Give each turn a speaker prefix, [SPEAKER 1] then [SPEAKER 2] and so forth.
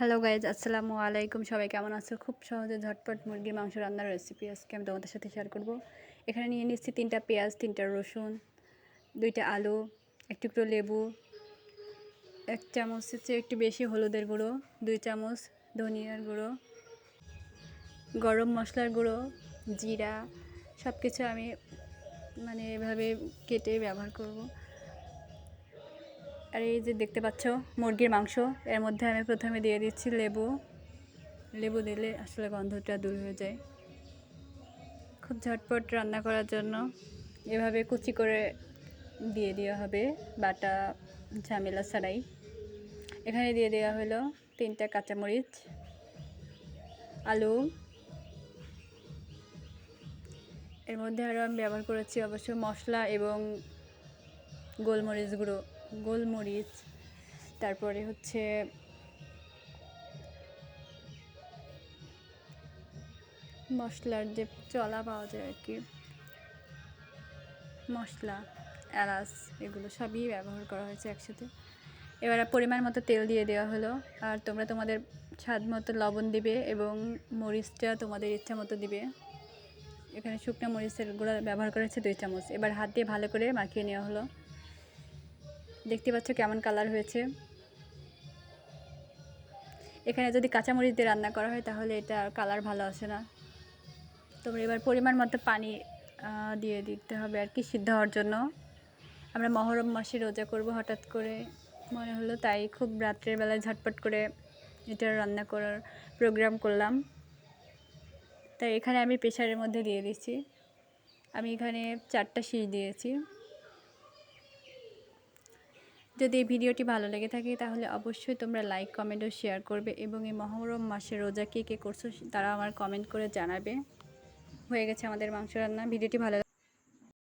[SPEAKER 1] Hello guys আসসালামু আলাইকুম সবাই কেমন আছো? খুব সহজে ঝটপট মুরগির মাংস রান্নার রেসিপি আজকে আমি তোমাদের সাথে শেয়ার করব। এখানে নিয়ে নিচ্ছি তিনটা পেঁয়াজ, তিনটা রসুন, দুইটা আলু এক টুকরো লেবু, এক চামচ হচ্ছে একটু বেশি হলুদের গুঁড়ো, দুই চামচ ধনিয়ার গুঁড়ো, গরম মশলার গুঁড়ো, জিরা সব কিছু আমি মানে এভাবে কেটে ব্যবহার করব। আর এই যে দেখতে পাচ্ছ মুরগির মাংস, এর মধ্যে আমি প্রথমে দিয়ে দিচ্ছি লেবু। লেবু দিলে আসলে গন্ধটা দূর হয়ে যায়। খুব ঝটপট রান্না করার জন্য এভাবে কুচি করে দিয়ে দেওয়া হবে, বাটা ঝামেলা ছাড়াই। এখানে দিয়ে দেওয়া হলো তিনটা কাঁচামরিচ, আলু। এর মধ্যে আরও আমি ব্যবহার করেছি অবশ্য মশলা এবং গোলমরিচ গুঁড়ো। গোলমরিচ, তারপরে হচ্ছে মশলার যে চলা পাওয়া যায় আর কি, মশলা, এলাচ এগুলো সবই ব্যবহার করা হয়েছে একসাথে। এবার পরিমাণ মতো তেল দিয়ে দেওয়া হলো, আর তোমরা তোমাদের স্বাদ মতো লবণ দিবে এবং মরিচটা তোমাদের ইচ্ছা মতো দিবে। এখানে শুকনো মরিচের গুঁড়া ব্যবহার করেছে দুই চামচ। এবার হাত দিয়ে ভালো করে মাখিয়ে নেওয়া হলো। দেখতে পাচ্ছ কেমন কালার হয়েছে। এখানে যদি কাঁচামরিচ দিয়ে রান্না করা হয়, তাহলে এটা কালার ভালো আসে না। তোমরা এবার পরিমাণ মতো পানি দিয়ে দিতে হবে আর কি সিদ্ধ হওয়ার জন্য। আমরা মহরম মাসে রোজা করব হঠাৎ করে। মনে হলো তাই খুব রাত্রের বেলায় ঝটপট করে এটা রান্না করার প্রোগ্রাম করলাম। তাই এখানে আমি প্রেশারের মধ্যে দিয়ে দিচ্ছি। আমি এখানে চারটা শীষ দিয়েছি। যদি এই ভিডিওটি ভালো লেগে থাকে, তাহলে অবশ্যই তোমরা লাইক কমেন্ট ও শেয়ার করবে এবং এই মহরম মাসে রোজা কে কে করছ, তারা আমার কমেন্ট করে জানাবে। হয়ে গেছে আমাদের মাংস রান্না। ভিডিওটি ভালো